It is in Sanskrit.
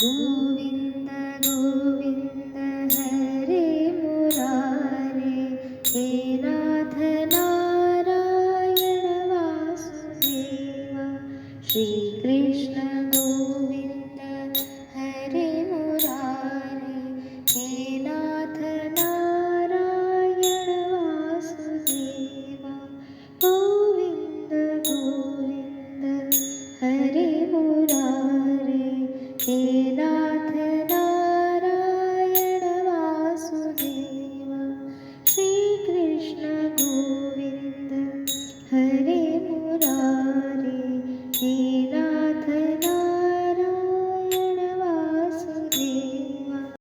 गोविन्द गोविन्द हरे मुरारे हे नाथ नारायण वासुदेवा श्रीकृष्ण